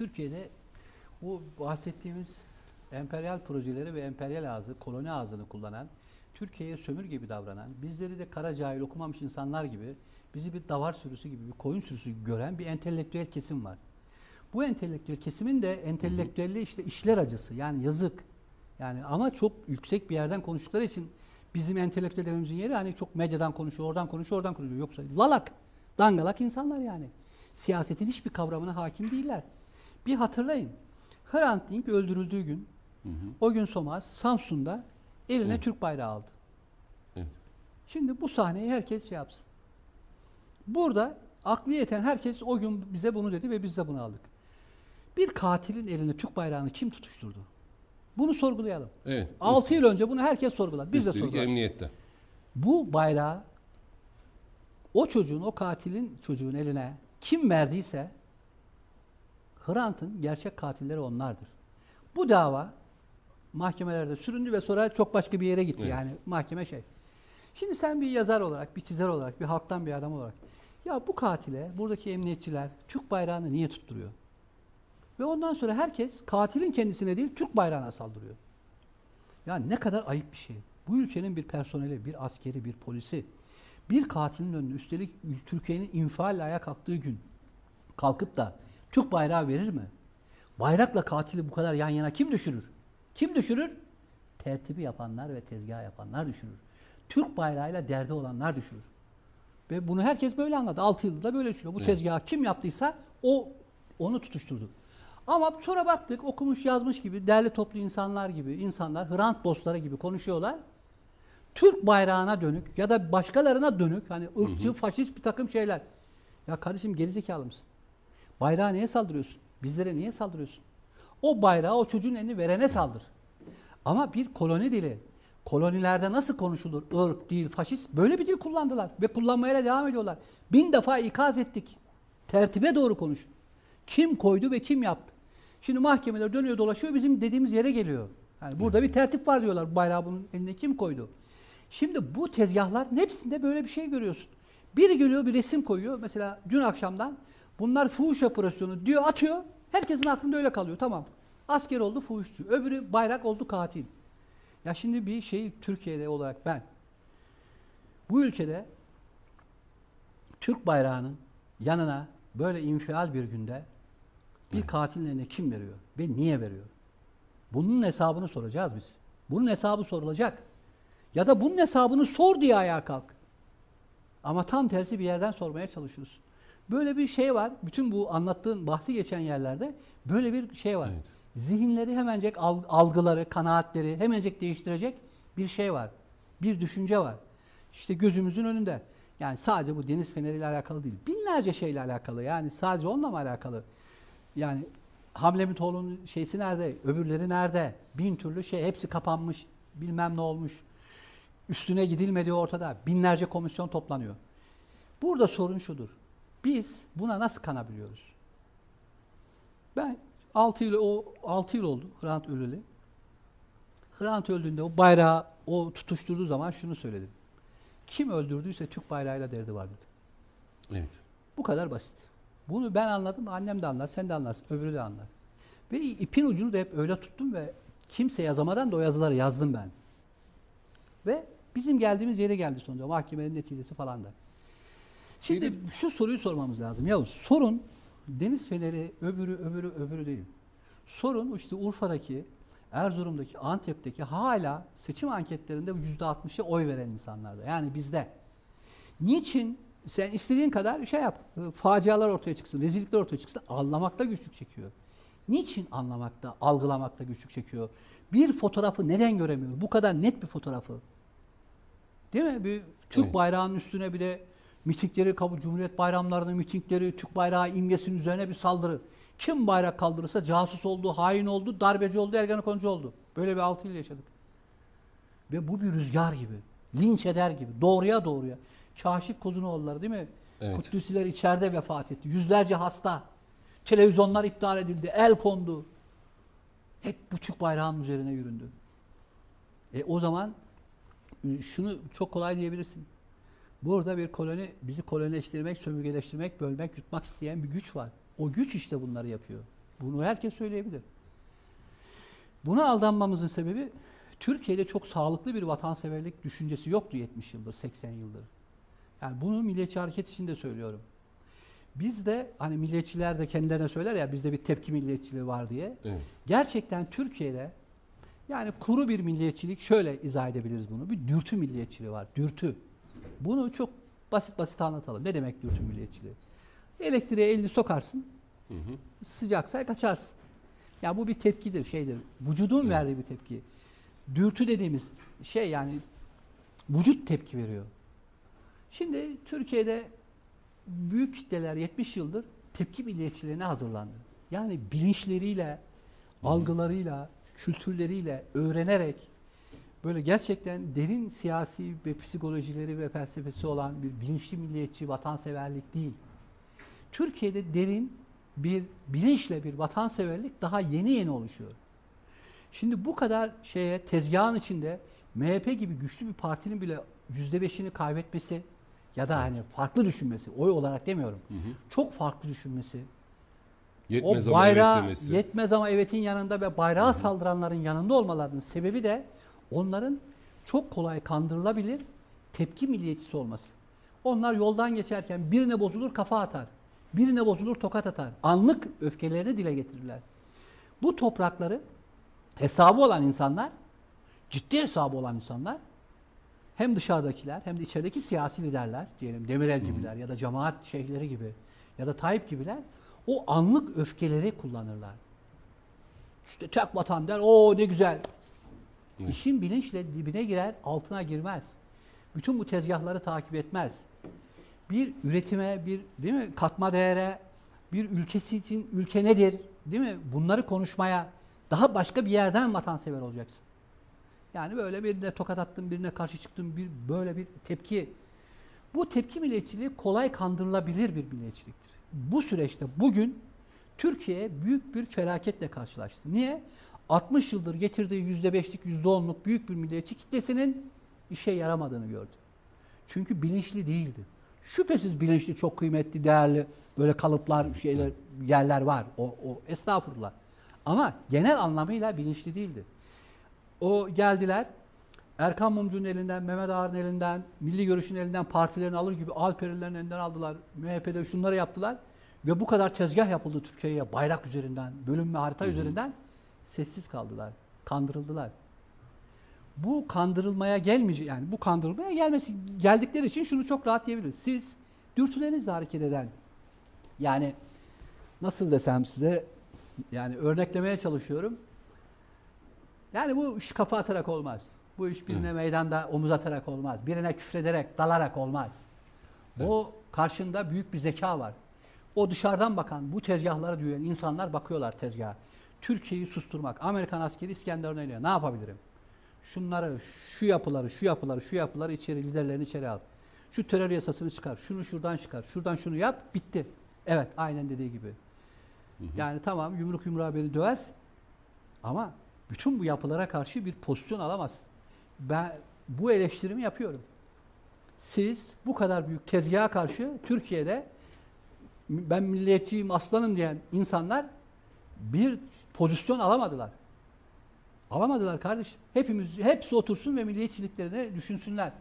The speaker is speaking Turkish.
Türkiye'de bu bahsettiğimiz emperyal projeleri ve emperyal ağzı, koloni ağzını kullanan, Türkiye'ye sömür gibi davranan, bizleri de kara cahil okumamış insanlar gibi, bizi bir davar sürüsü gibi, bir koyun sürüsü gibi gören bir entelektüel kesim var. Bu entelektüel kesimin de entelektüelliği işte işler acısı yani yazık. Yani ama çok yüksek bir yerden konuştukları için bizim entelektüel dememizin yeri hani çok medyadan konuşuyor, oradan konuşuyor, oradan konuşuyor. Yoksa lalak, dangalak insanlar yani. Siyasetin hiçbir kavramına hakim değiller. Bir hatırlayın. Hrant Dink öldürüldüğü gün o gün Somaz Samsun'da eline Evet. Türk bayrağı aldı. Evet. Şimdi bu sahneyi herkes şey yapsın. Burada aklı yeten herkes o gün bize bunu dedi ve biz de bunu aldık. Bir katilin eline Türk bayrağını kim tutuşturdu? Bunu sorgulayalım. Evet. 6 yıl önce bunu herkes sorguladı. Biz de sorguladık. emniyette. Bu bayrağı o çocuğun, o katilin çocuğun eline kim verdiyse Hrant'ın gerçek katilleri onlardır. Bu dava mahkemelerde süründü ve sonra çok başka bir yere gitti. Evet. Yani mahkeme şey. Şimdi sen bir yazar olarak, bir çizer olarak, bir halktan bir adam olarak ya bu katile buradaki emniyetçiler Türk bayrağını niye tutturuyor? Ve ondan sonra herkes katilin kendisine değil Türk bayrağına saldırıyor. Ya ne kadar ayıp bir şey. Bu ülkenin bir personeli, bir askeri, bir polisi, bir katilin önüne üstelik Türkiye'nin infialle ayağa kalktığı gün kalkıp da Türk bayrağı verir mi? Bayrakla katili bu kadar yan yana kim düşürür? Kim düşürür? Tertibi yapanlar ve tezgah yapanlar düşürür. Türk bayrağıyla derdi olanlar düşürür. Ve bunu herkes böyle anladı. 6 yılda da böyle düşünüyor. Bu tezgahı kim yaptıysa o onu tutuşturdu. Ama sonra baktık okumuş yazmış gibi derli toplu insanlar gibi insanlar Hrant dostları gibi konuşuyorlar. Türk bayrağına dönük ya da başkalarına dönük hani ırkçı, faşist bir takım şeyler. Ya kardeşim gerizekalı mısın? Bayrağa niye saldırıyorsun? Bizlere niye saldırıyorsun? O bayrağı o çocuğun elini verene saldır. Ama bir koloni dili. Kolonilerde nasıl konuşulur? Irk, dil, faşist böyle bir dil kullandılar ve kullanmaya da devam ediyorlar. Bin defa ikaz ettik. Tertibe doğru konuşun. Kim koydu ve kim yaptı? Şimdi mahkemeler dönüyor dolaşıyor bizim dediğimiz yere geliyor. Yani burada bir tertip var diyorlar. Bayrağı bunun eline kim koydu? Şimdi bu tezgahların hepsinde böyle bir şey görüyorsun. Biri geliyor bir resim koyuyor. Mesela dün akşamdan bunlar fuhuş operasyonu diyor atıyor. Herkesin aklında öyle kalıyor. Tamam. Asker oldu fuhuşçu. Öbürü bayrak oldu katil. Ya şimdi bir şey Türkiye'de olarak ben bu ülkede Türk bayrağının yanına böyle infial bir günde bir katilin eline kim veriyor ve niye veriyor? Bunun hesabını soracağız biz. Bunun hesabı sorulacak. Ya da bunun hesabını sor diye ayağa kalk. Ama tam tersi bir yerden sormaya çalışıyorsun. Böyle bir şey var. Bütün bu anlattığın bahsi geçen yerlerde böyle bir şey var. Evet. Zihinleri hemencek alg- algıları, kanaatleri hemencek değiştirecek bir şey var. Bir düşünce var. İşte gözümüzün önünde. Yani sadece bu deniz feneriyle alakalı değil. Binlerce şeyle alakalı. Yani sadece onunla mı alakalı? Yani Hamlemitoğlu'nun şeysi nerede? Öbürleri nerede? Bin türlü şey. Hepsi kapanmış. Bilmem ne olmuş. Üstüne gidilmediği ortada. Binlerce komisyon toplanıyor. Burada sorun şudur. Biz buna nasıl kanabiliyoruz? Ben 6 yıl o 6 yıl oldu Hrant öleli. Hrant öldüğünde o bayrağı o tutuşturduğu zaman şunu söyledim. Kim öldürdüyse Türk bayrağıyla derdi var dedi. Evet. Bu kadar basit. Bunu ben anladım, annem de anlar, sen de anlarsın, öbürü de anlar. Ve ipin ucunu da hep öyle tuttum ve kimse yazamadan da o yazıları yazdım ben. Ve bizim geldiğimiz yere geldi sonuçta mahkemenin neticesi falan da. Şimdi Şimdi- şu soruyu sormamız lazım. Yavuz sorun deniz feneri öbürü öbürü öbürü değil. Sorun işte Urfa'daki, Erzurum'daki, Antep'teki hala seçim anketlerinde yüzde 60'a oy veren insanlarda. Yani bizde. Niçin sen istediğin kadar şey yap. e, Facialar ortaya çıksın, rezillikler ortaya çıksın. Anlamakta güçlük çekiyor. Niçin anlamakta, algılamakta güçlük çekiyor? Bir fotoğrafı neden göremiyor? Bu kadar net bir fotoğrafı. Değil mi? Bir Türk Evet. bayrağının üstüne bir de mitingleri, kabul Cumhuriyet bayramlarının mitingleri, Türk bayrağı imgesinin üzerine bir saldırı. Kim bayrak kaldırırsa casus oldu, hain oldu, darbeci oldu, ergenekoncu oldu. Böyle bir altı yıl yaşadık. Ve bu bir rüzgar gibi. Linç eder gibi. Doğruya doğruya. Kaşif Kozunoğulları değil mi? Evet. Kutlusiler içeride vefat etti. Yüzlerce hasta. Televizyonlar iptal edildi. El kondu. Hep bu Türk bayrağının üzerine yüründü. E o zaman e, şunu çok kolay diyebilirsin. Burada bir koloni, bizi kolonileştirmek, sömürgeleştirmek, bölmek, yutmak isteyen bir güç var. O güç işte bunları yapıyor. Bunu herkes söyleyebilir. Buna aldanmamızın sebebi Türkiye'de çok sağlıklı bir vatanseverlik düşüncesi yoktu 70 yıldır, 80 yıldır. Yani bunu Milliyetçi Hareket için de söylüyorum. Biz de hani milliyetçiler de kendilerine söyler ya bizde bir tepki milliyetçiliği var diye. Evet. Gerçekten Türkiye'de yani kuru bir milliyetçilik şöyle izah edebiliriz bunu. Bir dürtü milliyetçiliği var. Dürtü. Bunu çok basit basit anlatalım. Ne demek dürtü milliyetçiliği? Elektriğe elini sokarsın. Hı hı. Sıcaksa kaçarsın. Ya bu bir tepkidir, şeydir. Vücudun verdiği bir tepki. Dürtü dediğimiz şey yani vücut tepki veriyor. Şimdi Türkiye'de büyük kitleler 70 yıldır tepki milliyetçiliğine hazırlandı. Yani bilinçleriyle, algılarıyla, kültürleriyle öğrenerek böyle gerçekten derin siyasi ve psikolojileri ve felsefesi olan bir bilinçli milliyetçi vatanseverlik değil. Türkiye'de derin bir bilinçle bir vatanseverlik daha yeni yeni oluşuyor. Şimdi bu kadar şeye tezgahın içinde MHP gibi güçlü bir partinin bile yüzde beşini kaybetmesi ya da hani farklı düşünmesi, oy olarak demiyorum. Hı hı. Çok farklı düşünmesi. Yetmez o ama bayrağı evet demesi. yetmez ama evetin yanında ve bayrağı saldıranların yanında olmalarının sebebi de onların çok kolay kandırılabilir tepki milliyetçisi olması. Onlar yoldan geçerken birine bozulur kafa atar. Birine bozulur tokat atar. Anlık öfkelerini dile getirirler. Bu toprakları hesabı olan insanlar, ciddi hesabı olan insanlar hem dışarıdakiler hem de içerideki siyasi liderler diyelim Demirel gibiler ya da cemaat şeyhleri gibi ya da Tayyip gibiler o anlık öfkeleri kullanırlar. İşte tek vatan der, o ne güzel. Evet. İşin bilinçle dibine girer, altına girmez. Bütün bu tezgahları takip etmez. Bir üretime, bir değil mi katma değere, bir ülkesi için ülke nedir, değil mi? Bunları konuşmaya daha başka bir yerden vatansever olacaksın. Yani böyle birine tokat attın, birine karşı çıktın, bir böyle bir tepki. Bu tepki milliyetçiliği kolay kandırılabilir bir milliyetçiliktir. Bu süreçte bugün Türkiye büyük bir felaketle karşılaştı. Niye? 60 yıldır getirdiği %5'lik, %10'luk büyük bir milliyetçi kitlesinin işe yaramadığını gördü. Çünkü bilinçli değildi. Şüphesiz bilinçli, çok kıymetli, değerli böyle kalıplar, şeyler, yerler var. O, o estağfurullah. Ama genel anlamıyla bilinçli değildi. O geldiler. Erkan Mumcu'nun elinden, Mehmet Ağar'ın elinden, Milli Görüş'ün elinden partilerini alır gibi Alper'lerin elinden aldılar. MHP'de şunları yaptılar. Ve bu kadar tezgah yapıldı Türkiye'ye bayrak üzerinden, bölüm ve harita üzerinden sessiz kaldılar. Kandırıldılar. Bu kandırılmaya gelmeyecek yani bu kandırılmaya gelmesi geldikleri için şunu çok rahat diyebiliriz. Siz dürtülerinizle hareket eden yani nasıl desem size yani örneklemeye çalışıyorum. Yani bu iş kafa atarak olmaz. Bu iş birine meydanda omuz atarak olmaz. Birine küfrederek, dalarak olmaz. O karşında büyük bir zeka var. O dışarıdan bakan, bu tezgahlara duyan insanlar bakıyorlar tezgaha. Türkiye'yi susturmak. Amerikan askeri İskenderun oynuyor. Ne yapabilirim? Şunları, şu yapıları, şu yapıları, şu yapıları içeri, liderlerini içeri al. Şu terör yasasını çıkar. Şunu şuradan çıkar. Şuradan şunu yap. Bitti. Evet, aynen dediği gibi. Yani tamam yumruk yumruğa beni döversin. Ama bütün bu yapılara karşı bir pozisyon alamazsın. Ben bu eleştirimi yapıyorum. Siz bu kadar büyük tezgaha karşı Türkiye'de ben milliyetçiyim aslanım diyen insanlar bir pozisyon alamadılar. Alamadılar kardeşim. Hepimiz hepsi otursun ve milliyetçiliklerini düşünsünler.